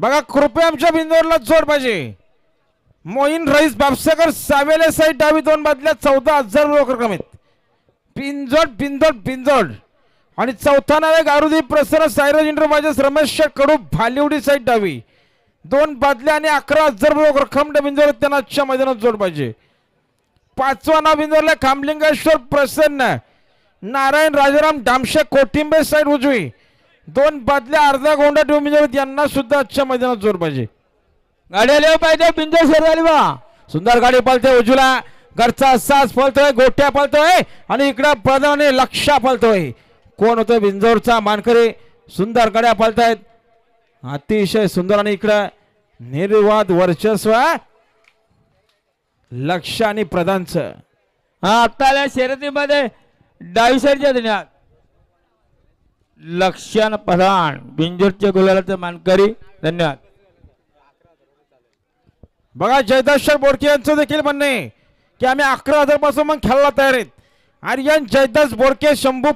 बघा कृपया आमच्या बिंदूवरला जोड पाहिजे. मोईन रईस बापसेकर सावेले साईड डावी दोन बादल्या चौदा हजार रोख रक्कम आहेत पिंजोड पिंजोड पिंजोड आणि चौथा नाव गारुदी प्रसन्न सायराज इंटरप्राइजेस रमेश कडू भालिवडी साईड डावी. दोन बादल्या आणि अकरा हजार रोख रक्कम बिंजोर त्यांना आजच्या मैदानात जोड पाहिजे. पाचवा नाव बिंजोरला खामलिंगेश्वर प्रसन्न. नारायण राजाराम डामशे कोटिंबे साईड उजवी. दोन बादल्या अर्धा गोंडा डोमिजोर यांना सुद्धा आजच्या मैदानात जोर पाहिजे. गाडी आली हो पाहिजे बिंदू झाली बा. सुंदर गाडी पळते उजूला घरचा सास पळतोय गोट्या पळतोय आणि इकडं प्रधाने लक्षा पळतोय. कोण होतोय बिंजोरचा मानकरी? सुंदर गाड्या पळतायत. अतिशय सुंदर आणि इकडं निर्वाद वर्चस्व. लक्ष आणि प्रधानचं. हा आता आल्या शर्यतीमध्ये डावी साईडच्या देण्यात लक्षण प्रधान बिंजोरचे गुलालाचे मानकरी. धन्यवाद. बघा जयदाशर बोडके यांचं देखील म्हणणे की आम्ही अकरा हजारपासून मग खेळायला तयार आहेत. आर्यन जयदास बोडके शंभू